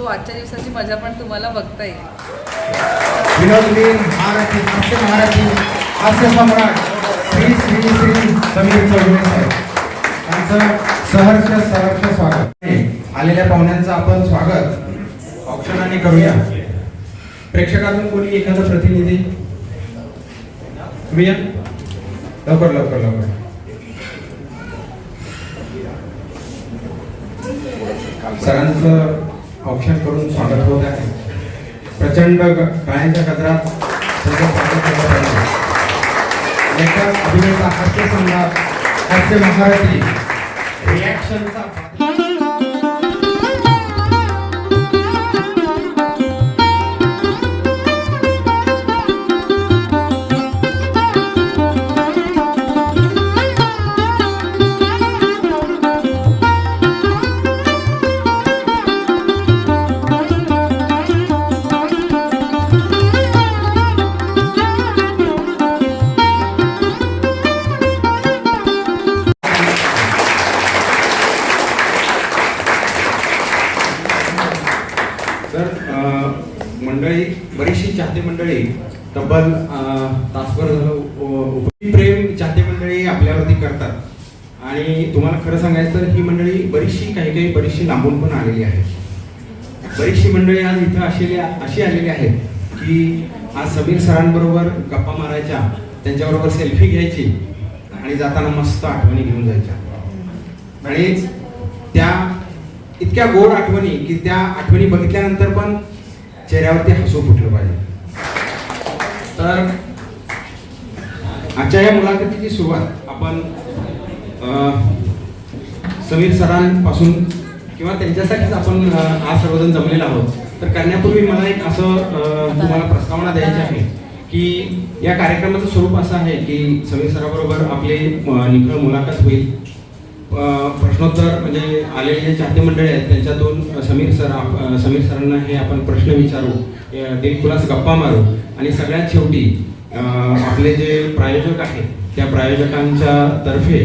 So आजच्या दिवसाची मजा पण तुम्हाला बघता येईल. सम्राट सहर्ष सहर्ष स्वागत. आलेल्या पाहुण्यांचं आपण स्वागत औक्षणाने करूया. प्रेक्षकातून कोणी एखादा प्रतिनिधी? तुम्ही या लवकर लवकर लवकर. सरांचं औक्षण स्वागत होत आहे. प्रचंड ग- गाण्याच्या कचरात लेखक अभिनेता हास्य संघात हास्य महाराष्ट्री रिॲक्शनचा तब्बल तासभर झालं प्रेम चाहते मंडळी आपल्यावरती करतात. आणि तुम्हाला खरं सांगायचं तर ही मंडळी बरीचशी काही काही बरीचशी लांबून पण आलेली आहे. बरीचशी मंडळी आज इथं अशी अशी आलेली आहेत की आज समीर सरांबरोबर गप्पा मारायच्या त्यांच्याबरोबर सेल्फी घ्यायची आणि जाताना मस्त आठवणी घेऊन जायच्या. आणि त्या इतक्या गोड आठवणी की त्या आठवणी बघितल्यानंतर पण चेहऱ्यावरती हसू फुटलं पाहिजे. तर आजच्या या मुलाखतीची सुरुवात आपण समीर सरांपासून किंवा त्यांच्यासाठीच आपण आज सर्वजण जमलेलो आहोत. तर करण्यापूर्वी मला एक असं तुम्हाला प्रस्तावना द्यायची आहे की या कार्यक्रमाचं स्वरूप असं आहे की समीर सराबरोबर आपले निखळ मुलाखत होईल. प्रश्नोत्तर म्हणजे आलेले जे चाहते मंडळी आहेत त्यांच्यातून समीर सर समीर सरांना हे आपण प्रश्न विचारू. दिलखुलास गप्पा मारू. आणि सगळ्यात शेवटी आपले जे प्रायोजक आहेत त्या प्रायोजकांच्या तर्फे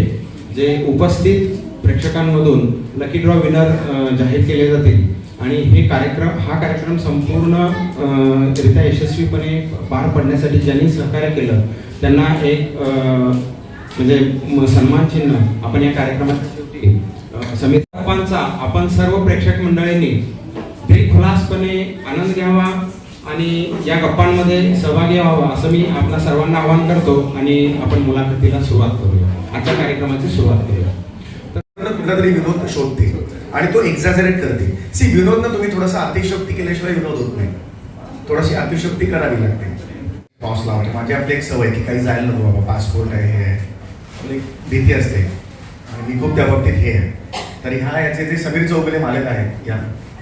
जे उपस्थित प्रेक्षकांमधून लकी ड्रॉ विनर जाहीर केले जातील. आणि हे कार्यक्रम हा कार्यक्रम संपूर्ण रित्या यशस्वीपणे पार पडण्यासाठी ज्यांनी सहकार्य केलं त्यांना एक म्हणजे सन्मान चिन्ह आपण या कार्यक्रमाच्या शेवटी समितांचा आपण सर्व प्रेक्षक मंडळींनी दिलखुलासपणे आनंद घ्यावा आणि या गप्पांमध्ये सहभागी व्हावा असं मी आपल्या सर्वांना आवाहन करतो आणि आपण मुलाखतीला सुरुवात करूया. आजच्या कार्यक्रमाची सुरुवात करूया. कुठला कुठला तरी विनोद शोधते आणि तो एक्झॅजरेट करते. सी विनोदनं तुम्ही थोडासा अतिशक्ती केल्याशिवाय विनोद होत नाही. थोडीशी अतिशक्ती करावी लागते. पाऊस लावते माझी आपली एक सवय की काही जायला नको बाबा पासपोर्ट आहे हे आहे. एक भीती असते. आणि मी खूप त्या बाबतीत हे आहे. तर ह्या याचे जे समीर चौगले मालक आहेत या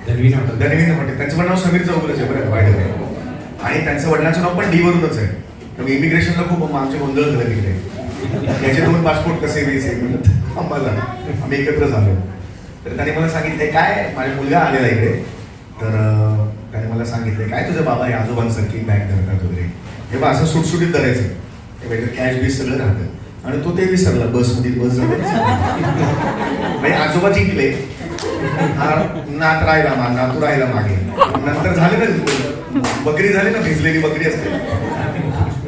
धन्वीन हॉटेल धनविंद हॉटेल त्यांचं पण नाव समीर चौगुलेच आहे बरं वाईट आहे आणि त्यांचं वडिलांचं नाव पण डी वरूनच आहे. तर इमिग्रेशनला खूप आमचे गोंधळ झालं तिकडे याचे दोन पासपोर्ट कसे वीस आम्हाला आम्ही एकत्र झालो. तर त्याने मला सांगितले काय माझा मुलगा आलेला इकडे. तर त्याने मला सांगितले काय तुझं बाबा हे आजोबांसारखी बॅग धरतात वगैरे? हे बा असं सुटसुटीत धरायचं. हे कॅश बीस सगळं राहतं. आणि तो ते विसरला बसमध्ये बस झाली म्हणजे आजोबा जिंकले. हा नात राहिला मा नातू राहिला मागे. नंतर झाले ना बकरी झाली ना भिजलेली बकरी असते.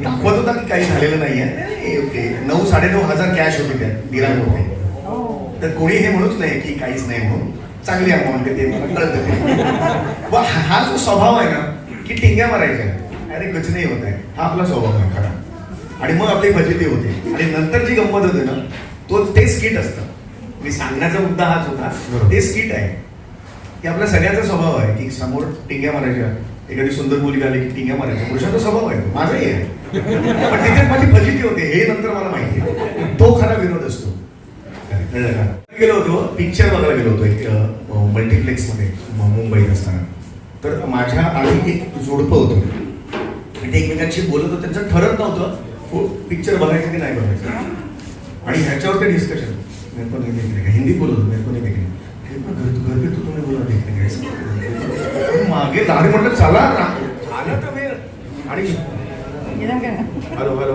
दाखवत होता की काही झालेलं नाहीये. ओके. नऊ साडेनऊ हजार कॅश होते त्या दिरांमध्ये तर कोणी हे म्हणूच नाही की काहीच नाही म्हणून. चांगली अमाऊंट ते मला कळतं व हा जो स्वभाव आहे ना की टिंग्या मारायच्या. अरे कच नाही होत आहे. हा आपला स्वभाव आहे खरा. आणि मग आपली फजिती होते. आणि नंतर जी गंमत होते ना तो ते स्किट असतं. मी सांगण्याचा मुद्दा हाच होता. ते स्किट आहे. की आपला सगळ्यांचा स्वभाव आहे. की समोर टिंग्या मारायच्या. एखादी सुंदर मुलगी आली की टिंग्या मारायच्या. पुरुषाचा स्वभाव आहे. माझाही आहे. पण तिथे माझी फजिती होते. हे नंतर मला माहिती आहे. तो खरा विनोद असतो? गेलो होतो. पिक्चर बघायला गेलो होतो. एक मल्टिप्लेक्समध्ये म- मुंबईत असताना. तर माझ्या आधी एक जोडपं होतं. आणि ते एकमेकांशी बोलत होतं. त्यांचं ठरत नव्हतं. पिक्चर बघायचं की नाही बघायचं. आणि ह्याच्यावर ते डिस्कशन मेरे को नहीं देखने का। हिंदी होतो मेरे को नहीं देखने. हे पण घर घर पे तो तुम्ही बोला देखने का मागे दाढी म्हटलं चला। ना आला तर वेळ आणि हॅलो हॅलो।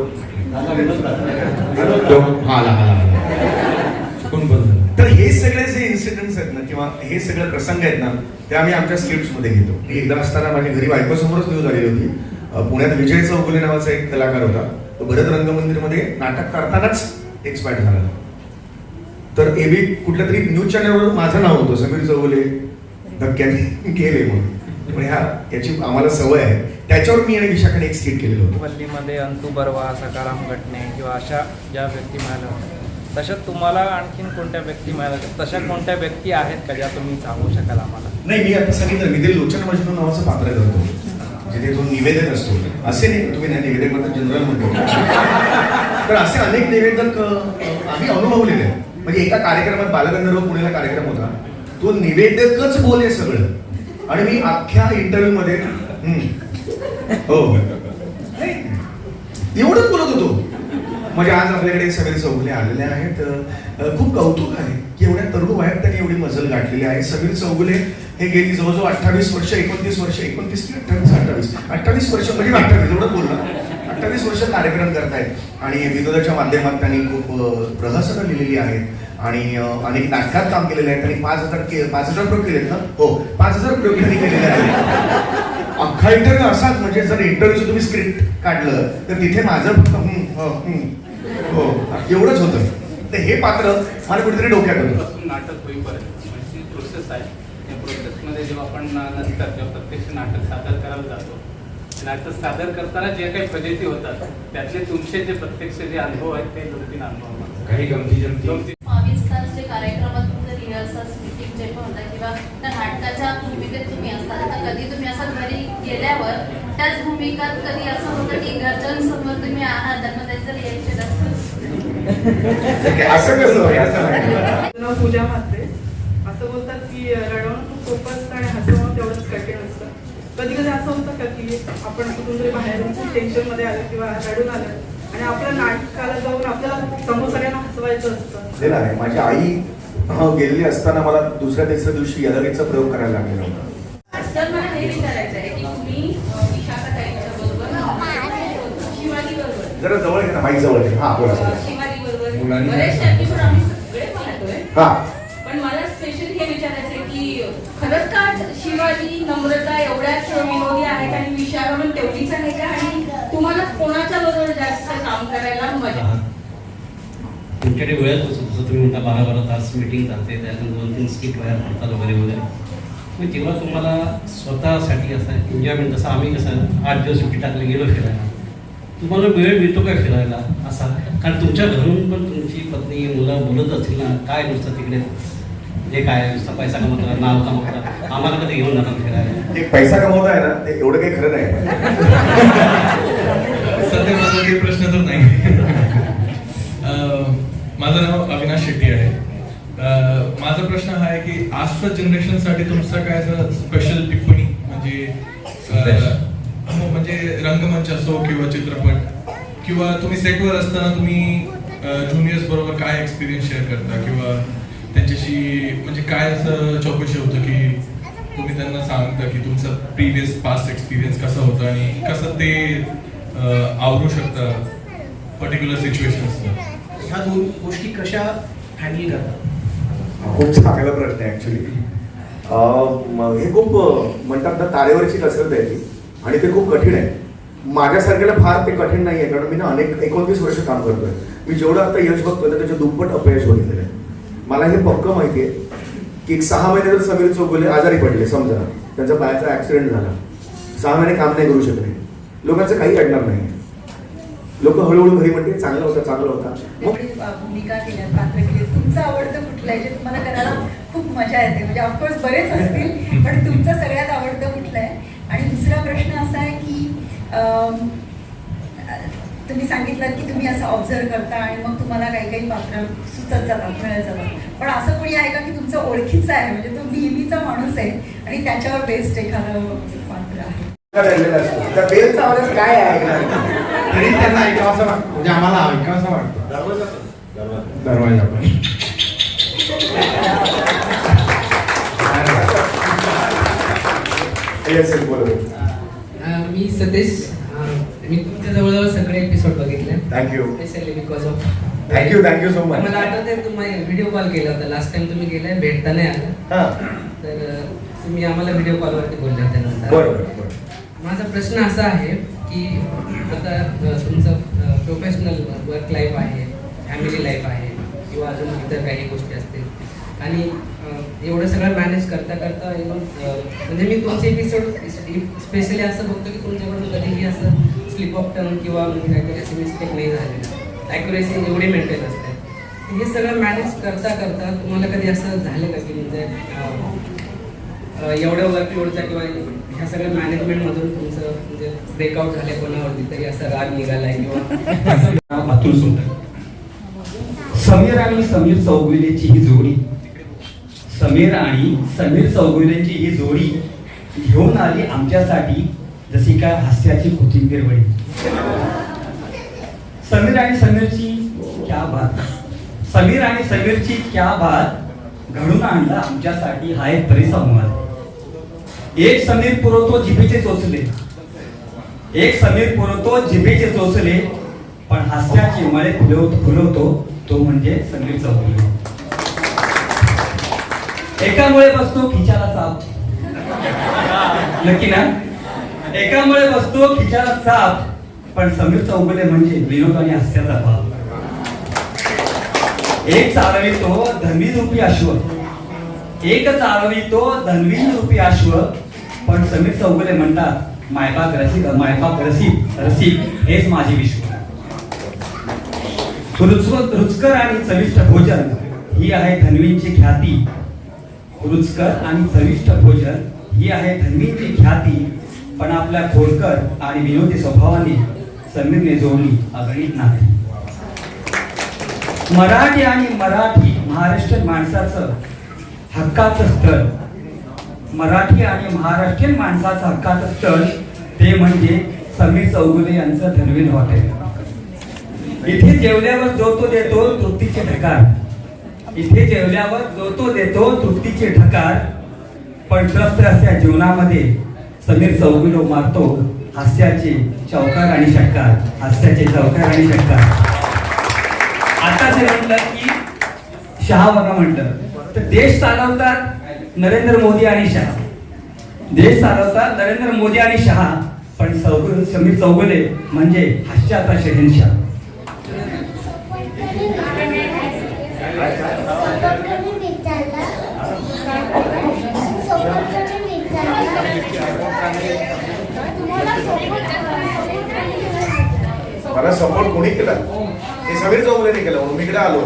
तो हा आला आला चुकून बंद तर हे सगळे जे इन्सिडेंट्स आहेत ना किंवा हे सगळे प्रसंग आहेत ना ते आम्ही आमच्या स्क्रिप्टमध्ये घेतो. मी एकदा असताना माझ्या घरी बायकोसमोरच न्यूज आलेली होती. पुण्यात विजय चौगुले नावाचा एक कलाकार होता. तो भरत रंगमंदिरमध्ये नाटक करतानाच एक्सपायर झाला. तर एबी कुठल्या तरी न्यूज चॅनलवर माझं नाव होतं समीर चौगुले धक्क्याने गेले म्हणून. पण ह्या याची आम्हाला सवय आहे. त्याच्यावर मी आणि विशाखाने एक स्किट केलेलं होतं. वल्लीमध्ये अंतू बर्वा सकाराम घटने किंवा अशा ज्या व्यक्ती मिळाल्या तशा तुम्हाला आणखीन कोणत्या व्यक्ती मिळाल्या? तशा कोणत्या व्यक्ती आहेत का ज्या तुम्ही सांगू शकाल आम्हाला? नाही मी आता सांगितलं निधील लोचन मजनू नावाचं पात्र करतो. जिथे तो निवेदक असतो. असे नाही तुम्ही नाही निवेदक म्हणता जनरल म्हणतो तर असे अनेक निवेदक आम्ही अनुभवलेले आहेत. म्हणजे एका कार्यक्रमात बालगंधर्व पुणेला कार्यक्रम होता. तो निवेदकच बोले सगळं. आणि मी अख्ख्या इंटरव्ह्यू मध्ये हो. नाही, एवढंच बोलत होतो. म्हणजे आज आपल्याकडे सगळे चौगले आलेले आहेत. खूप कौतुक आहे की एवढ्या तरुण वयात त्यांनी एवढी मजल गाठलेली आहे. समीर चौगुले हे गेली जवळजवळ अठ्ठावीस वर्ष एकोणतीस वर्ष एकोणतीस की अठ्ठावीस अठ्ठावीस? अठ्ठावीस वर्ष म्हणजे अठ्ठावीस एवढं बोललं अठ्ठावीस वर्ष कार्यक्रम करतायत. आणि विनोदाच्या माध्यमात त्यांनी खूप प्रहसनं लिहिलेली आहेत. आणि अनेक नाटकात काम केलेले आहेत. आणि पाच हजार के पाच हजार प्रयोग केलेत ना? हो पाच हजार प्रयोग त्यांनी केलेले आहेत. अख्खा इंटरव्ह्यू असाच म्हणजे जर इंटरव्ह्यूचं तुम्ही स्क्रिप्ट काढलं तर तिथे माझं फक्त हो, हो, एवढंच होतं. तर हे पात्र मला कुठेतरी डोक्यात होतं. नाटक होईपर्यंत म्हणजे प्रोसेस आहे त्या प्रोसेसमध्ये जेव्हा आपण नंतर जेव्हा प्रत्यक्ष नाटक सादर करायला जातो नाटक सादर करताना जे काही फजिती होतात त्यातले तुमचे जे प्रत्यक्ष जे अनुभव आहेत ते दोन तीन अनुभव काही गमती जमती? गमती- बावीस तास जे कार्यक्रमात तुमचं रिहर्सल्स मीटिंग जे पण होतं किंवा त्या नाटकाच्या भूमिकेत तुम्ही असता कधी तुम्ही असं घरी गेल्यावर त्याच भूमिकात कधी असं होतं की घरच्यांसमोर तुम्ही आहात त्यांचं असतं? असं कसं पूजा म्हात्रे. असं बोलतात की रडवणं खूप सोपं असतं आणि हसवणं तेवढंच कठीण असतं कधी कधी असं होतं का की आपण कुठून तरी बाहेरून खूप टेन्शनमध्ये आलं किंवा रडून आलं आणि आपल्या नाटकाला जाऊन आपल्याला समोर सगळ्यांना हसवायचं असतं? नाही माझी आई गेलेली असताना मला दुसऱ्या तिसऱ्या दिवशी यलगीचा प्रयोग करायला लागलेला होता. तर मला हे विचारायचं आहे की तुम्ही विशाखाताईंच्या बरोबर शिवाजी बरोबर जरा जवळ घे ना माईक जवळ घे हा बोला बोला. शिवाजी बरोबर मुलांनी- बरेचसे एपिसोड आम्ही सगळे पाहतोय. हा. पण मला स्पेशली हे विचारायचं आहे की खरंच का शिवाजी नम्रता एवढ्याच विनोदी आहेत आणि विचार तेवढीच आहे का? आणि तुम्हाला कोणाच्या बरोबर जास्त काम करायला मजा तुमच्याकडे वेळच असतो जसं तुम्ही म्हणता बारा बारा तास मीटिंग चालते त्यातून दोन तीन स्किट बाहेर पडतात वगैरे वगैरे. मग जेव्हा तुम्हाला स्वतःसाठी असं एन्जॉयमेंट जसं आम्ही कसं आठ दिवस सुट्टी टाकले गेलो फिरायला. तुम्हाला वेळ मिळतो काय फिरायला असा? कारण तुमच्या घरून पण तुमची पत्नी मुलं बोलत असतील ना काय नुसतं तिकडे? जे काय नुसतं पैसा कमवता नाव कमवत आम्हाला कधी घेऊन जाणार फिरायला. एक पैसा कमवता आहे ना ते एवढं काही खरं नाही. सध्या माझा काही प्रश्न तर नाही. अं, माझं नाव अविनाश शेट्टी आहे. अं, माझा प्रश्न हा आहे की आजच्या जनरेशनसाठी तुमचं काय असं स्पेशल टिप्पणी? म्हणजे म्हणजे रंगमंच असो किंवा चित्रपट किंवा तुम्ही सेटवर असताना तुम्ही ज्युनियर्स बरोबर काय एक्सपिरियन्स शेअर करता? किंवा त्यांच्याशी म्हणजे काय असं चौकशी होतं की तुम्ही त्यांना सांगता की तुमचं प्रिव्हियस पास्ट एक्सपिरियन्स कसं होतं आणि कसं ते आवरू शकता पर्टिक्युलर सिच्युएशन्सला ह्या दोन गोष्टी कशा हँडल करतात? खूप चांगला प्रश्न आहे ऍक्च्युली हे खूप म्हणतात ना तारेवरची कसरत आहे ती. आणि ते खूप कठीण आहे. माझ्यासारख्याला फार ते कठीण नाही आहे कारण मी ना अनेक एकोणतीस वर्ष काम करतोय. मी जेवढं आता यश बघतोय ना त्याच्या दुप्पट अपयश बघितलेलं आहे. मला हे पक्क माहिती आहे की एक सहा महिने जर समीर चौगुले आजारी पडले समजा त्यांचा पायाचा ऍक्सिडेंट झाला सहा महिने काम नाही करू शकले लोकांचं काही अडणार नाही. लोक हळूहळू घरी म्हणते चांगला होता चांगला होता. भूमिका केल्या पात्र केली तुमचं आवडतं कुठलं आहे जे तुम्हाला करायला खूप मजा येते? म्हणजे ऑफकोर्स बरेच असतील पण तुमचं सगळ्यात आवडतं कुठलं आहे? आणि दुसरा प्रश्न असा आहे की तुम्ही सांगितलं की तुम्ही असं ऑब्झर्व करता आणि मग तुम्हाला काही काही पात्र सुचत जातात मिळत जातात पण असं कोणी आहे का की तुमचं ओळखीचं आहे? म्हणजे तो नेहमीचा माणूस आहे आणि त्याच्यावर बेस्ट एखादं पात्र आहे. काय तरी त्यांना वाटतं. म्हणजे आम्हाला वाटतं. दरवाजा. पण. मी सतेश. मी तुमच्या जवळजवळ सगळे एपिसोड बघितले. Thank you specially because of thank you thank you so much मला आठवतंय तुम्ही व्हिडिओ कॉल केला होता. लास्ट टाइम तुम्ही केलाय भेटता नाही आला. हा. तर तुम्ही आम्हाला व्हिडिओ कॉलवरती बोलले होते नंतर. बरोबर माझा प्रश्न असा आहे की आता तुमचं प्रोफेशनल वर्क लाईफ आहे फॅमिली लाईफ आहे किंवा अजून इतर काही गोष्टी असतील. आणि एवढं सगळं मॅनेज करता करता म्हणजे मी तुमचे एपिसोड स्पेशली असं बघतो की तुमच्याकडून कधीही असं स्लिप ऑफ टर्न किंवा म्हणजे काहीतरी असे मिस्टेक नाही झाले. ॲक्युरेसी एवढी मेंटेन असते. हे सगळं मॅनेज करता करता तुम्हाला कधी असं झालं का की म्हणजे एवढ्या वर्कलोडचा किंवा ह्या सगळ्या मॅनेजमेंटमधून तुमचं म्हणजे ब्रेकआउट झाले कोणावरती? तरी असा राग निघालाय किंवा समीर आणि समीर चौगुलेची ही जोडी. समीर आणि समीर चौगुलेची ही जोडी घेऊन आली आमच्यासाठी. जशी काय हास्याची कोथिंबीर वळी समीर आणि समीरची क्या बात. समीर आणि समीरची क्या बात घडून आणला आमच्यासाठी हा एक परिसंवाद. एक समीर पुरवतो जिभेचे चोचले. एक समीर पुरवतो जिभेचे चोचले पण हास्याचे मळे फुलवतो फुलवतो तो म्हणजे समीर चौगुले एकामुळे बसतो खिचाला साप. नक्की ना? एकामुळे बसतो खिचाला साप पण समीर चौगुले म्हणजे विनोद आणि हास्याचा भाव एक चालवितो धनवी रूपी अश्व. एक चालवितो धनवी रूपी अश्व. पण समीर चौगुले म्हणतात मायबाग रसिक मायबाग रसिक रसिक हेच माझे विश्व. रुचकर रुचकर आणि चविष्ट भोजन ही आहे धन्वींची ख्याती. रुचकर आणि चविष्ट भोजन ही आहे धन्वींची ख्याती. पण आपल्या खोडकर आणि विनोदी स्वभावाने समीरने जोडली अगणित नाही मराठी आणि मराठी महाराष्ट्रीयन माणसाचं हक्काचं स्थळ. मराठी आणि महाराष्ट्रीयन माणसाचं हक्काचं स्थळ ते म्हणजे समीर चौगुले यांचं धनवीन हॉटेल. इथे जेवल्यावर जो तो देतो तृप्तीचे ढकार. इथे जेवल्यावर जो तो देतो तृप्तीचे ढकार. पण त्रस्त असल्या जीवनामध्ये समीर चौगुलो मारतो हास्याचे चौकार आणि षटकार हास्याचे चौकार आणि षटकार. आता जे म्हटलं की शहा बघा म्हटलं तर देश चालवतात नरेंद्र मोदी आणि शहा. देश चालवतात नरेंद्र मोदी आणि शहा पण चौगु समीर चौगुले म्हणजे हास्याचा शहनशाह. मला सपोर्ट कोणी केला? हे सगळे चौगुलेने केलं म्हणून मी इकडे आलो.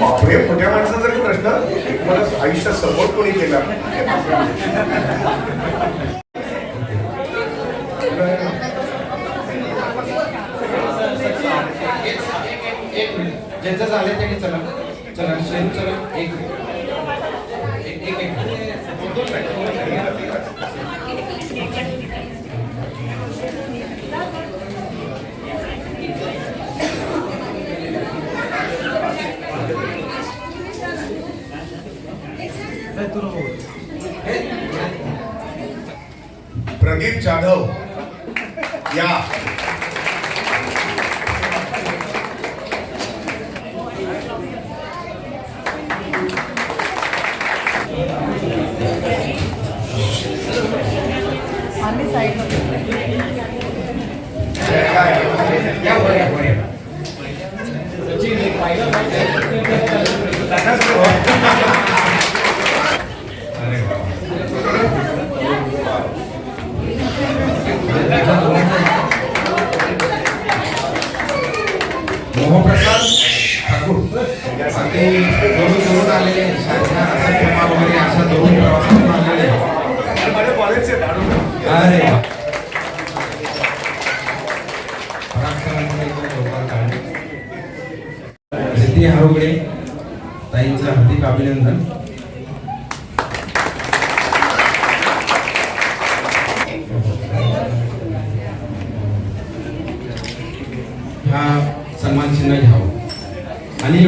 बापरे मोठ्या माणसाचा जर प्रश्न. मला आयुष्यात सपोर्ट कोणी केला? ज्यांचं झालं त्यांनी चला. चला शेरू चला. एक. प्रदीप जाधव. या. आम्ही साईड या वर या वर या. अरे वा. मोहप्रसाद ठाकूर. अगदी दोन दोन आलेले सारख्या असा प्रेमा वगैरे असा दोन प्रवासातून आलेले अरे हरुगडे ताईंचं हार्दिक अभिनंदन हा सन्मान चिन्ह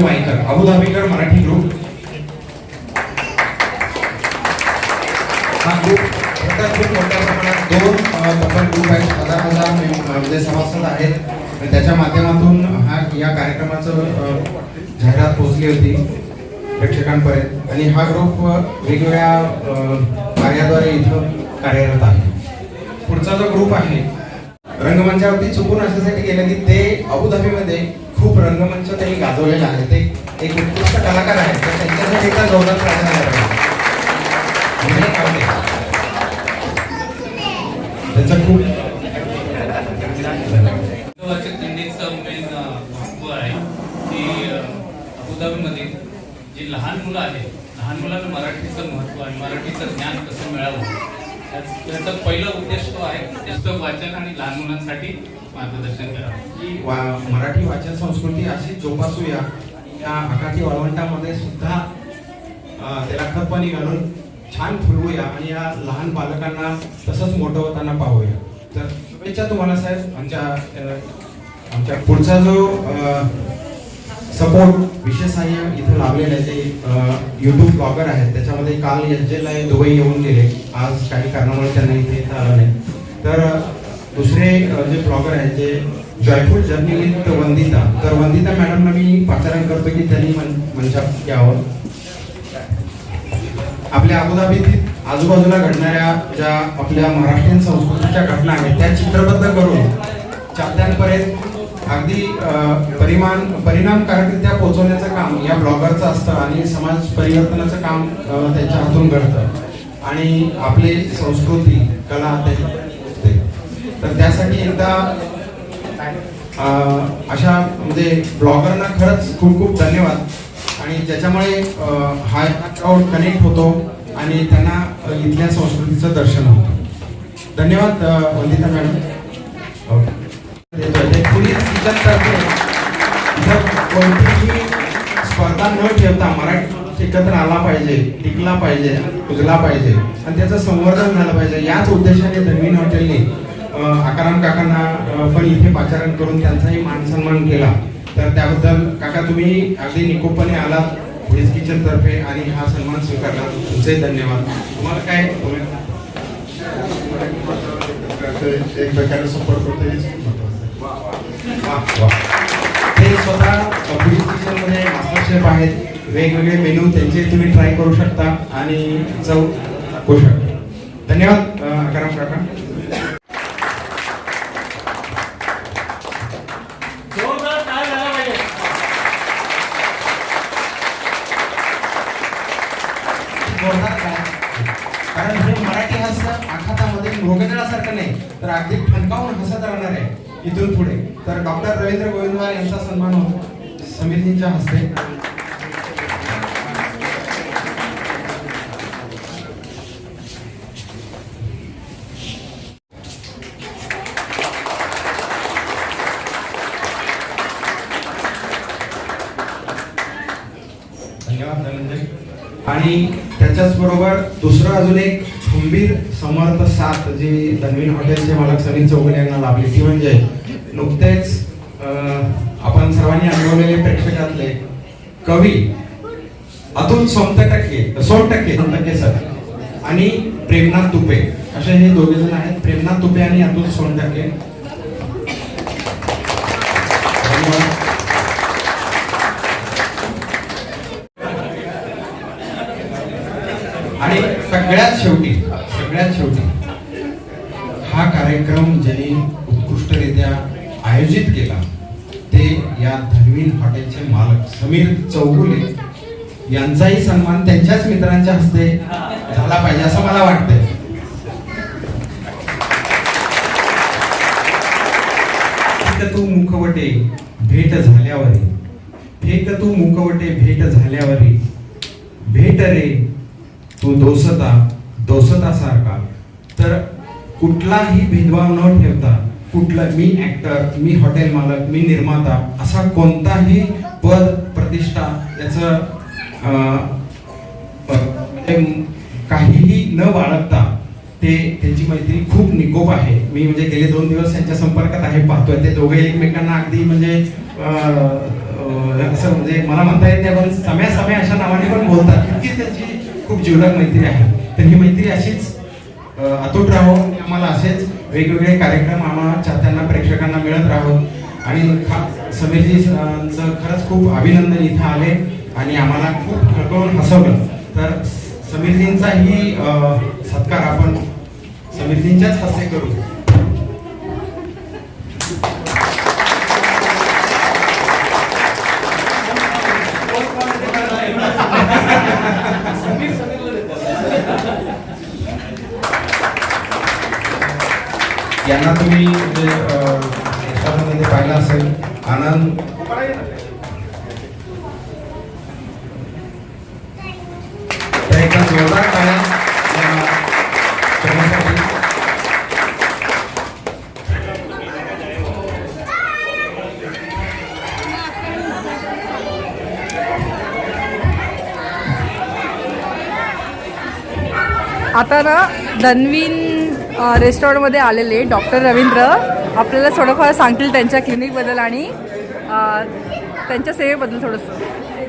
घ्यावं अनिल वाईकर अबुधाबीकर मराठी ग्रुप हा ग्रुप खूप मोठ्या प्रमाणात दोन तब्बल ग्रुप आहेत. हजार हजार म्हणजे सभासद आहेत. त्याच्या माध्यमातून हा या कार्यक्रमाचं जाहिरात पोहोचली होती प्रेक्षकांपर्यंत. आणि हा ग्रुप वेगवेगळ्या कार्याद्वारे इथं कार्यरत आहे. पुढचा जो ग्रुप आहे रंगमंचावरती चुकून अशासाठी गेलं की ते अबुधाबीमध्ये खूप रंगमंच त्यांनी गाजवलेला आहे. ते एक उत्कृष्ट कलाकार आहेत. तर त्यांच्यासाठी एका जोरदार प्रार्थना करावी म्हणजे खूप वाचक मेन महत्त्व आहे की अबुधाबीमध्ये जी लहान मुलं आहेत लहान मुलांना मराठीचं महत्त्व आहे मराठीचं ज्ञान कसं मिळावं? त्याचा पहिला उद्देश तो आहे पुस्तक वाचन आणि लहान मुलांसाठी मार्गदर्शन की वा- मराठी वाचन संस्कृती अशी जोपासूया. या आकाठी वाळवंटामध्ये सुद्धा त्याला खतपाणी घालून छान फुलवूया आणि या लहान बालकांना तसंच मोठं होताना पाहूया. तर शुभेच्छा तुम्हाला साहेब. आमच्या आमच्या पुढचा जो सपोर्ट विशेष सहाय्य इथं लावलेलं आहे ते युट्यूब ब्लॉगर आहेत. त्याच्यामध्ये काल यज्जेला दुबई येऊन गेले. आज काही कारणामुळे त्यांना इथे येता आलं नाही. तर दुसरे जे ब्लॉगर आहेत जे जॉयफुल जर्नी विथ वंदिता तर वंदिता मॅडमना मी पाचारण करतो की त्यांनी मन मंचात यावं आपल्या अबुधाबीतील आजूबाजूला घडणाऱ्या ज्या आपल्या महाराष्ट्रीयन संस्कृतीच्या घटना आहेत त्या चित्रबद्ध करून चाहत्यांपर्यंत अगदी अ, परिमाण परिणामकारकरित्या पोहोचवण्याचं काम या ब्लॉगरचं असतं आणि समाज परिवर्तनाचं काम त्यांच्या हातून घडतं. आणि आपली संस्कृती कला त्याच्या तर त्यासाठी एकदा अशा म्हणजे ब्लॉगरना खरंच खूप खूप धन्यवाद. आणि ज्याच्यामुळे हा क्राऊड कनेक्ट होतो आणि त्यांना इथल्या संस्कृतीचं दर्शन होतं. धन्यवाद वंदिता मॅडम. ओके. कोणतीही स्पर्धा न ठेवता मराठी एकत्र आला पाहिजे टिकला पाहिजे उजला पाहिजे. आणि त्याचं संवर्धन झालं पाहिजे. याच उद्देशाने धनवीन हॉटेलने आकाराम काकांना पण इथे पाचारण करून त्यांचाही मान सन्मान केला. तर त्याबद्दल काका तुम्ही अगदी निकोपणे आलात पोलीस किचन तर्फे आणि हा सन्मान स्वीकारला. तुमचे धन्यवाद. तुम्हाला काय एक प्रकारे वा ते स्वतः पोलीस स्टेशनमध्ये मास्टर शेफ आहेत. वेगवेगळे मेनू त्यांचे तुम्ही ट्राय करू शकता आणि चव दाखवू शकता. धन्यवाद आकाराम काका. इथून पुढे. तर डॉक्टर रवींद्र गोविंदवार यांचा सन्मान होतो. समितींच्या हस्ते. धन्यवाद धनंजय आणि त्याच्याच बरोबर दुसरं अजून एक खंबीर समर्थ साथ जी धनवीन हॉटेलचे मालक सनी चौगले यांना लाभली. ती म्हणजे नुकतेच आपण सर्वांनी अनुभवलेले प्रेक्षकातले कवी अतुल सोमटक्के सोमटक्के सोमटक्के सर आणि प्रेमनाथ तुपे. असे हे दोघे जण आहेत प्रेमनाथ तुपे आणि अतुल सोमटक्के. धन्यवाद. आणि सगळ्यात शेवटी सगळ्यात शेवटी हा कार्यक्रम ज्यांनी आयोजित केला. ते या धनवीन हॉटेलचे मालक समीर चौगुले यांचाही सन्मान त्यांच्याच मित्रांच्या हस्ते झाला पाहिजे असं मला वाटतंय. तू मुखवटे भेट झाल्यावर. फेक तू मुखवटे भेट झाल्यावर. भेट रे तू दोसता दोसता सारखा तर कुठलाही भेदभाव न ठेवता कुठलं मी ऍक्टर मी हॉटेल मालक मी निर्माता असा कोणताही पद प्रतिष्ठा याचं काहीही न बाळगता ते त्यांची मैत्री खूप निकोप आहे. मी म्हणजे गेले दोन दिवस त्यांच्या संपर्कात आहे पाहतोय. ते दोघे एकमेकांना अगदी म्हणजे असं म्हणजे मला म्हणता येत नाही पण समय समय अशा नावाने पण बोलतात. इतकी त्यांची खूप जीवलग मैत्री आहे. तर ही मैत्री अशीच अं, अतूट राहो आम्हाला असेच वेगवेगळे कार्यक्रम आम्हा चाहत्यांना प्रेक्षकांना मिळत राहत आणि खा- समीरजींचं खरंच खूप अभिनंदन इथं आले आणि आम्हाला खूप ठळकवून हसवलं. तर समीरजींचाही सत्कार आपण समीरजींच्याच हस्ते करू. यांना तुम्ही म्हणजे, अ, याच्यामध्ये पाहिलं असेल आनंद तर एकदा जोरदार टाळ्या या करण्यासाठी. आता ना धन्वीन अ, रेस्टॉरंटमध्ये आलेले डॉक्टर रवींद्र. आपल्याला थोडंफार सांगतील त्यांच्या क्लिनिकबद्दल आणि त्यांच्या सेवेबद्दल थोडंसं.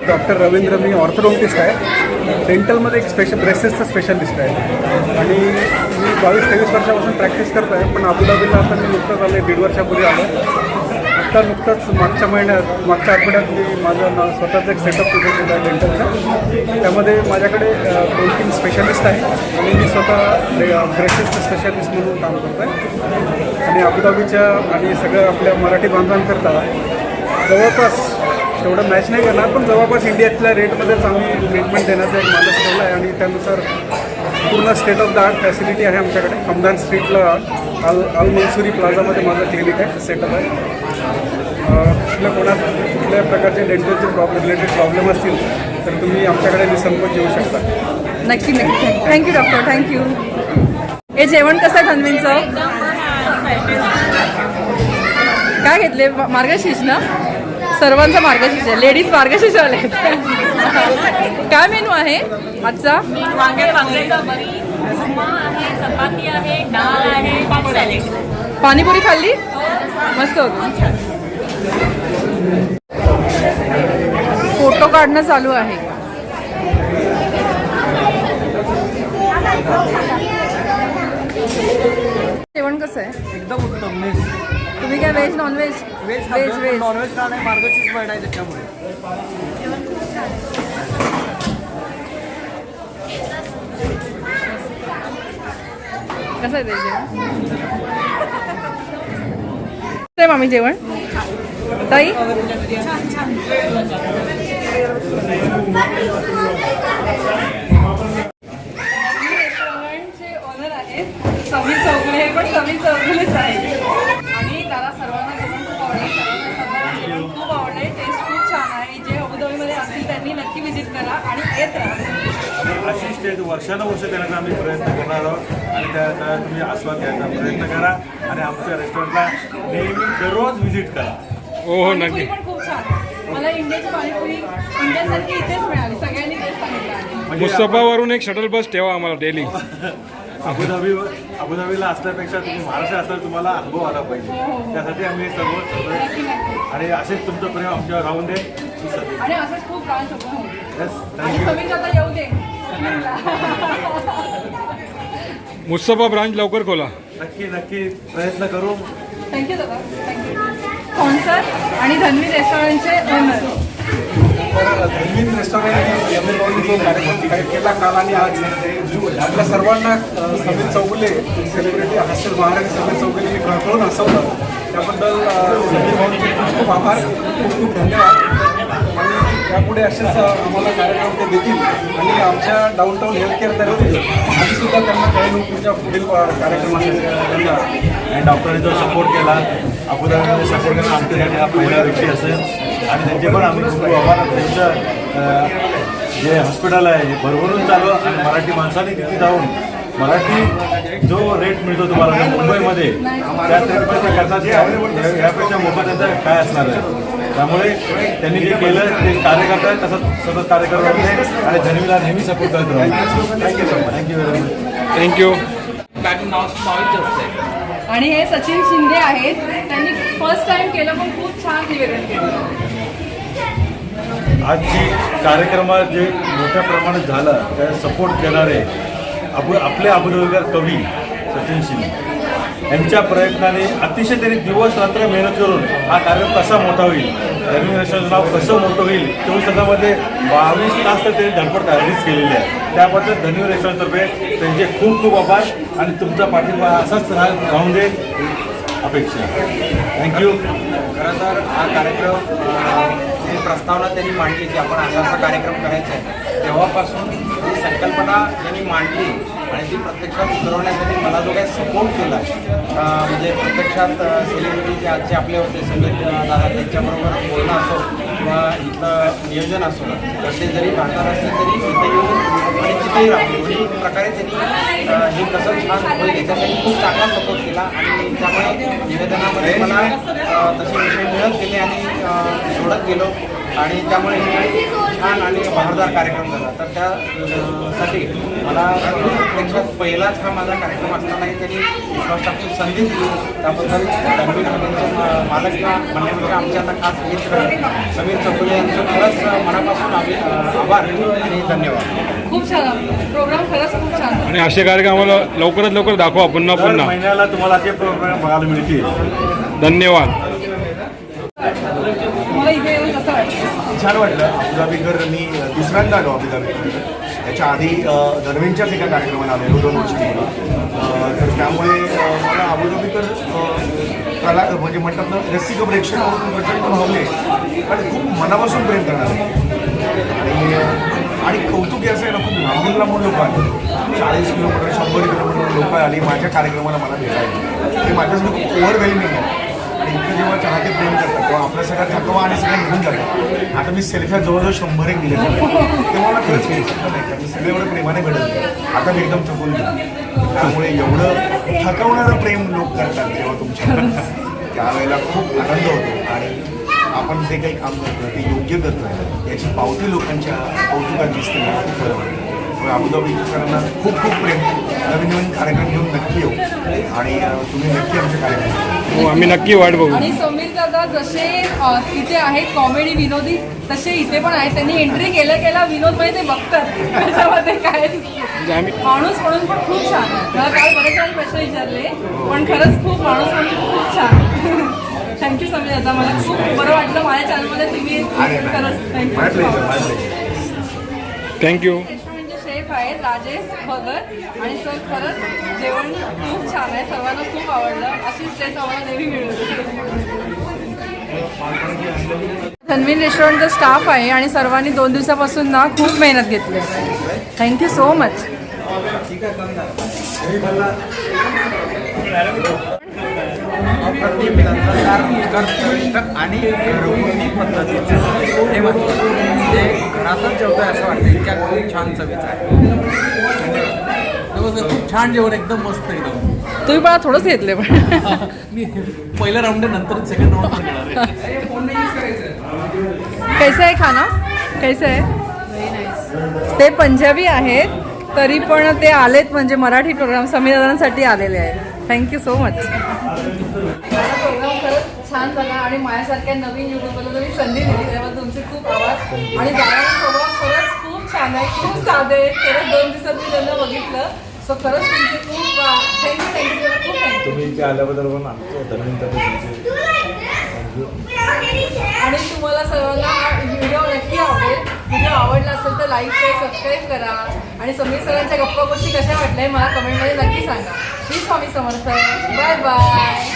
डॉक्टर रवींद्र मी ऑर्थोडॉन्टिस्ट आहे. डेंटलमध्ये एक स्पेशल ब्रेसेसचा स्पेशालिस्ट आहे. आणि मी बावीस तेवीस वर्षापासून प्रॅक्टिस करत आहे पण अबुधाबीला आता मी नुकतंच आलो आहे दीड वर्षापूर्वी आलो. आत्ता नुकतंच मागच्या महिन्यात मागच्या आठवड्यात मी माझं नाव स्वतःचं एक सेटअप तिथे केला आहे त्यामध्ये माझ्याकडे दोन तीन स्पेशालिस्ट आहे आणि मी स्वतः ब्रेसेसचं स्पेशालिस्ट म्हणून काम करत आहे आणि अबुधाबीच्या आणि सगळ्या आपल्या मराठी बांधवांकरता जवळपास तेवढं मॅच नाही करणार पण जवळपास इंडियातल्या रेटमध्येच आम्ही ट्रीटमेंट देण्याचा एक मानस ठेवला आहे आणि त्यानुसार पूर्ण state of the art facility आहे आमच्याकडे. हमदान स्ट्रीटला अल अल मंसुरी प्लाझामध्ये माझं क्लिनिक आहे सेटअप आहे. कुठल्या कोणात कुठल्याही प्रकारचे डेंटलचे प्रॉब्लेम रिलेटेड प्रॉब्लेम असतील तर तुम्ही आमच्याकडे निसंकोच येऊ शकता. नक्की नक्की. थँक्यू डॉक्टर थँक्यू हे जेवण कसं आहे धन्वींचं? काय घेतले? मार्गशीर्ष ना? सर्वांचा मार्गशीर्ष. आहे? लेडीज मार्गशीर्ष आले काय मेनू आहे आजचा पाणीपुरी खाल्ली? मस्त होती. फोटो काढणं चालू आहे. जेवण कसं आहे? एकदम उत्तम मेस तुम्ही काय veg non veg veg veg veg non veg खाणं आहे मार्गशीर्ष महिना आहे त्याच्यामुळे. कसं आहे ते जेवण? आहे मामी जेवण. ताई? रेस्टॉरंटचे ओनर आहेत. समीर चौगुले हे पण समीर चौगुलेच आहेत. आणि त्याला सर्वांना जेवण खूप आवडले सर्वांना जेवण खूप आवडले टेस्ट खूप छान आहे. जे अबुधाबीमध्ये असतील त्यांनी नक्की व्हिजिट करा आणि येत राहा. अशी स्टेज वर्षानुवर्ष देण्याचा आम्ही प्रयत्न करणार आहोत आणि त्याचा तुम्ही आस्वाद घ्यायचा प्रयत्न करा आणि आमच्या रेस्टॉरंटला नेहमी दररोज व्हिजिट करा. हो हो पाणीपुरी पण खूप छान. मला इंडियाची पाणीपुरी इंडियासारखी इथेच मिळाली. सगळ्यांनी तेच सांगितलं आहे. म्हणजे मुस्तफावरून एक शटल बस ठेवा आम्हाला डेली अबुधाबी अबुधाबीला असल्यापेक्षा तुम्ही महाराष्ट्र असल्यावर तुम्हाला अनुभव आला पाहिजे. त्यासाठी आम्ही हे सर्व सर्व आणि असेच तुमचं प्रेम आमच्यावर राहून दे. ही येऊ दे. मुस्तफा ब्रांच लवकर खोला. नक्की नक्की. प्रयत्न करू. थँक्यू दादा. थँक्यू स्पॉन्सर आणि धन्वी रेस्टॉरंटचे ओनर रेस्टॉरंट केला काल आणि आज. आपल्या सर्वांना समीर चौगुले सेलिब्रिटी हास्य महाराज समीर चौगुले खळखळून हसवलं. त्याबद्दल खूप खूप आभार. खूप खूप धन्यवाद. यापुढे असेच आम्हाला कार्यक्रम ते देतील. आणि आमच्या डाऊनटाऊन हेल्थ केअर तर्फे आम्ही सुद्धा त्यांना काही तुमच्या पुढील अ, कार्यक्रमासाठी आणि जो सपोर्ट केला अगोदरांनी सपोर्ट केला आमच्यासाठी हा पहिला व्यक्ती असेल. आणि त्यांचे पण आम्ही खूप आभार त्यांचं जे हॉस्पिटल आहे हे भरभरून चालू आणि मराठी माणसाने तिथे जाऊन मराठी जो रेट मिळतो तुम्हाला मुंबईमध्ये त्या रेटमध्ये करतात यापेक्षा मोफत त्यांचा काय असणार आहे? त्यामुळे त्यांनी जे केलं ते कार्य करतात तसंच सतत कार्य करत राहते आणि धनवीला नेहमी सपोर्ट करत राहतो thank you so much thank you very much thank you आणि हे सचिन शिंदे आहेत. त्यांनी फर्स्ट टाइम केलं पण खूप छान निवेदन केलं. आज जी कार्यक्रमात जे मोठ्या प्रमाणात झालं त्या सपोर्ट देणारे अबु आपले अबुधाबीकर कवी सचिन सिंग यांच्या प्रयत्नाने अतिशय त्यांनी दिवस रात्र मेहनत करून हा कार्यक्रम कसा मोठा होईल धर्मी नाव कसं मोठं होईल चोवीस तासामध्ये बावीस तास तर त्यांनी धडपड आधीच केलेली आहे. त्याबद्दल धर्मी रेस्टॉरंटतर्फे. त्यांचे खूप खूप आभार आणि तुमचा पाठिंबा असाच राह- राहून दे. अपेक्षा. थँक्यू खरं तर हा कार्यक्रम ही प्रस्तावना त्यांनी मांडली की आपण असा असा कार्यक्रम करायचा आहे तेव्हापासून ही संकल्पना त्यांनी मांडली आणि ती प्रत्यक्षात उतरवण्यासाठी मला जो काही सपोर्ट केला म्हणजे प्रत्यक्षात सेलिब्रिटी जे आजचे आपले होते संगीत दादा त्यांच्याबरोबर बोलणं असो किंवा इथलं नियोजन असो तसे जरी भारतात असले तरी इथे येऊन आणि तिथेही राहतो दोन्ही म्हणजे प्रकारे त्यांनी हे कसं छान होईल याच्यासाठी खूप चांगला सपोर्ट केला आणि त्यामुळे निवेदनामध्ये मला तसे विषय मिळत गेले आणि सोडत गेलो. आणि त्यामुळे हे छान आणि बहारदार कार्यक्रम झाला. तर त्या अं, साठी मला प्रत्यक्षात पहिलाच हा माझा कार्यक्रम असतानाही त्यांनी विश्वास टाकून संधी दिली. त्याबद्दल रणवीर हॉटेलचे म- मालक किंवा म्हणण्यापेक्षा आमचे आता खास मित्र समीर चौगुले यांचं खरंच मनापासून आम्ही आभार आणि धन्यवाद. खूप छान. प्रोग्राम खरंच खूप छान. आणि असे कार्यक्रम आम्हाला लवकरात लवकर दाखवा पुन्हा पुन्हा. महिन्याला तुम्हाला असे प्रोग्राम बघायला मिळतील. धन्यवाद. मला इथे येऊन कसं वाटतं. छान वाटलं. अबुधाबीकर मी दुसऱ्यांदा आलो अबुधाबीकर त्याच्या आधी अ, धर्मेंच्याच एका कार्यक्रमाला आलेलो दोन वर्षापूर्वी तर त्यामुळे मला अबुधाबीकर कला म्हणजे म्हणतात ना रसिक प्रेक्षक म्हणून प्रचंड भावले. पण खूप मनापासून प्रेम करणार. आणि आणि कौतुक असं आहे ना खूप लांबून लांबून लोक आले. चाळीस किलोमीटर शंभर किलोमीटर लोक आली माझ्या कार्यक्रमाला मला भेटायला. ते माझ्यासाठी खूप ओव्हरवेल्मिंग आहे. इतकं जेव्हा चाहते प्रेम करतात. तेव्हा आपला सगळा थकवा आणि सगळं निघून जातात आता मी सेल्फ्या जवळजवळ शंभर एक दिले तेव्हा मला खरंच काही नाही. का सगळे एवढं प्रेमाने भेटत आता मी एकदम थकून गेलो. त्यामुळे एवढं थकवणारं प्रेम लोक करतात जेव्हा तुमच्या. त्यावेळेला खूप आनंद होतो. आणि आपण जे काही काम करतो ते योग्य करतो. याची पावती लोकांच्या कौतुकात दिसते. मला खूप बरं वाटतं. त्यामुळे अबुधाबीकरांना खूप खूप प्रेम. नवीन नवीन कार्यक्रम घेऊन नक्की येऊ. आणि तुम्ही नक्की आमचे कार्यक्रम हो आम्ही नक्की वाट बघू. आणि समीर दादा जसे तिथे आहेत कॉमेडी विनोदी तसे इथे पण आहेत. त्यांनी एंट्री केल्या केल्या विनोदमध्ये ते बघतात. त्याच्यामध्ये काय म्हणजे आम्ही माणूस म्हणून पण खूप छान. मला काल बरेच जण प्रश्न विचारले पण खरंच खूप माणूस म्हणून खूप छान. थँक्यू समीर दादा. मला खूप बरं वाटलं माझ्या चॅनलमध्ये तुम्ही खरंच. थँक्यू थँक्यू आहेत राजेश भगत आणि सर खरंच जेवण खूप छान आहे सर्वांना खूप आवडलं. अशीच टेस्ट आम्हाला नेहमी मिळेल धनवीन रेस्टॉरंटचा स्टाफ आहे आणि सर्वांनी दोन दिवसापासून ना खूप मेहनत घेतली. थँक्यू सो मच आणि घरगुती पद्धतीचं. हे म्हणजे घरातच जेवतोय असं वाटतं. इतक्या खूप छान चवीचं आहे. खूप छान जेवण एकदम मस्त एकदम. तुम्ही मला थोडंच घेतले पण. मी पहिल्या राऊंड नंतर सेकंड राऊंड पण घेणार आहे. कैसा आहे खाना? कैसा आहे? ते पंजाबी आहेत तरी पण ते आलेत म्हणजे मराठी प्रोग्राम समीरदारांसाठी आलेले आहेत. थँक्यू सो मच प्रोग्राम खरंच छान झाला आणि माझ्यासारख्या नवीन युट्यूबरला तुम्ही संधी दिली त्यामुळे तुमचे खूप आभार. आणि स्वभाव खरंच खूप छान आहे खूप साधे. आहेत खरंच दोन दिवसात मी त्यांना बघितलं. सो खरंच तुमचे खूप थँक्यू थँक्यू खूप थँक्यू तुम्ही इथे आल्याबद्दल पण आमचे धर्मेंद्र आणि तुम्हाला सर्वांना व्हिडिओ नक्की आवडेल. व्हिडिओ आवडला असेल तर लाईक शेअर सबस्क्राईब करा. आणि समीर सरांच्या गप्पा गोष्टी कशा वाटल्या मला कमेंटमध्ये नक्की सांगा. श्री स्वामी समर्थ. Bye bye